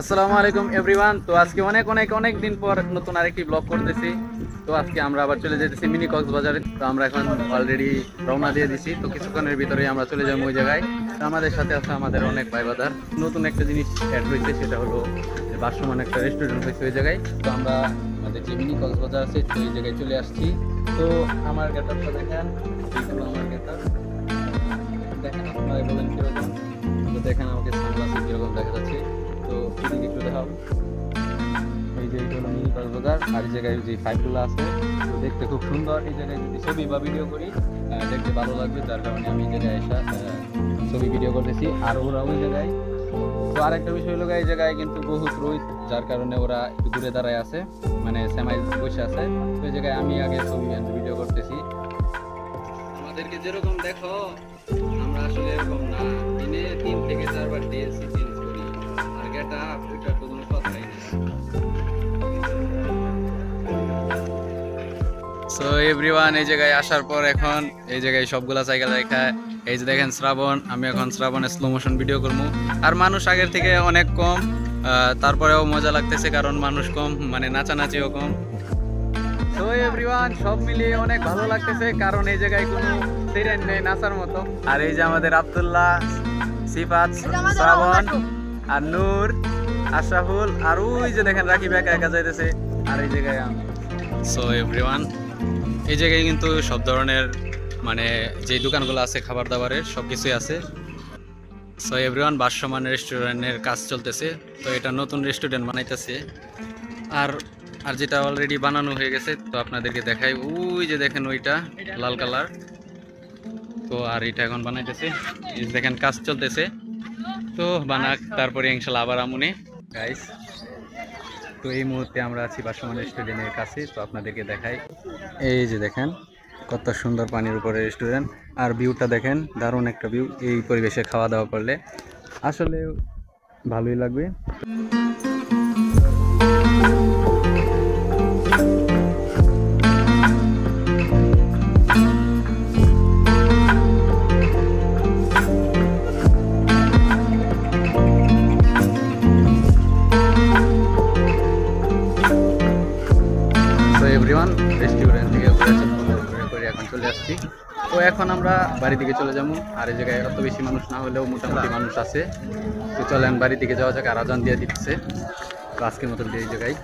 আসসালামু আলাইকুম এভরিওয়ান তো আজকে অনেক অনেক অনেক দিন পর নতুন আরেকটি ব্লগ করতেছি। তো আজকে আমরা আবার চলে যেতেছি মিনি কক্সবাজারে। তো আমরা এখন অলরেডি রওনা দিয়ে দিছি। তো কিছুক্ষণের ভিতরে আমরা চলে যাব ওই জায়গায়। তো আমাদের সাথে আছে আমাদের অনেক ভাই বাদার নতুন একটা জিনিস অ্যাড হয়েছে সেটা হলো বাসমান একটা রেস্টুরেন্ট হয়েছে ওই জায়গায়। তো আমরা আমাদের যে মিনি কক্সবাজার আছে, তো এই জায়গায় চলে আসছি। তো আমার গেটআপটা দেখেন আমার গেটআপ। দেখেন আপনারা বলেন কীরকম। তো দেখেন আমাকে সানগ্লাসে কীরকম দেখা যাচ্ছে। তো এদিকে একটু দেখাও। এই যে এইটা হলো কক্সবাজার আর এই জায়গায় যে পাইপগুলো আছে, দেখতে খুব সুন্দর। এই জায়গায় যদি ছবি বা ভিডিও করি দেখতে ভালো লাগবে। যার কারণে আমি এই জায়গায় এসে ছবি ভিডিও করতেছি। আর ওরা ওই জায়গায়। তো আরেকটা বিষয় হলো এই জায়গায় কিন্তু বহুত রোহিত যার কারণে ওরা একটু দূরে দাঁড়ায় আছে মানে সেমাই বসে আছে। এই জায়গায় আমি আগে ছবি ভিডিও করতেছি। আমাদেরকে যেরকম দেখো, আমরা আসলে এরকম না। দিনে তিন থেকে চারবার সো এভরিওয়ান এই জায়গায় আসার পর এখন এই জায়গায় সবগুলা জায়গা দেখা। এই যে দেখেন শ্রাবণ আমি এখন শ্রাবণের স্লো মোশন ভিডিও করব। আর মানুষ আগের থেকে অনেক কম তারপরেও মজা লাগতেছে কারণ মানুষ কম মানে নাচানাচিও কম। তো এভরিওয়ান সব মিলিয়ে অনেক ভালো লাগতেছে কারণ এই জায়গায় কোনো সিরেন নেই নাচার মতো। আর এই যে আমাদের আব্দুল্লাহ সিফাত শ্রাবণ আর নূর আশরাফুল আর ওই যে দেখেন রাকিব একা একা যাইতেছে। আর এই জায়গায় আমি। সো এভরিওয়ান এই জায়গায় কিন্তু সব ধরনের মানে যে দোকানগুলো আছে খাবার দাবারের সব কিছুই আছে। সো এভরিওয়ান বাসমান রেস্টুরেন্টের কাজ চলতেছে। তো এটা নতুন রেস্টুরেন্ট বানাইতেছে। আর আর যেটা অলরেডি বানানো হয়ে গেছে, তো আপনাদেরকে দেখাই। ওই যে দেখেন ওইটা, লাল কালার। তো আর এটা এখন বানাইতেছে। দেখেন, কাজ চলতেছে। তো বানাক, তারপরে ইনশাল্লাহ আবার আমুনে। গাইস তো এই মুহূর্তে আমরা আছি বাসমান রেস্টুরেন্টের কাছে, তো আপনাদেরকে দেখাই। এই যে দেখেন, কত সুন্দর পানির উপরে রেস্টুরেন্ট আর ভিউটা দেখেন, দারুণ একটা ভিউ। এই পরিবেশে খাওয়া দাওয়া করলে আসলে ভালোই লাগবে। এভরিওয়ান রেস্টুরেন্ট থেকে এখন চলে আসছি। তো এখন আমরা বাড়ি দিকে চলে যাব। আর এই জায়গায় অত বেশি মানুষ না হলেও মোটামুটি মানুষ আছে। তো চলেন বাড়ি দিকে যাওয়া যাক, আর আজান দিয়ে দিচ্ছে। তো আজকের দিয়ে এই জায়গায়।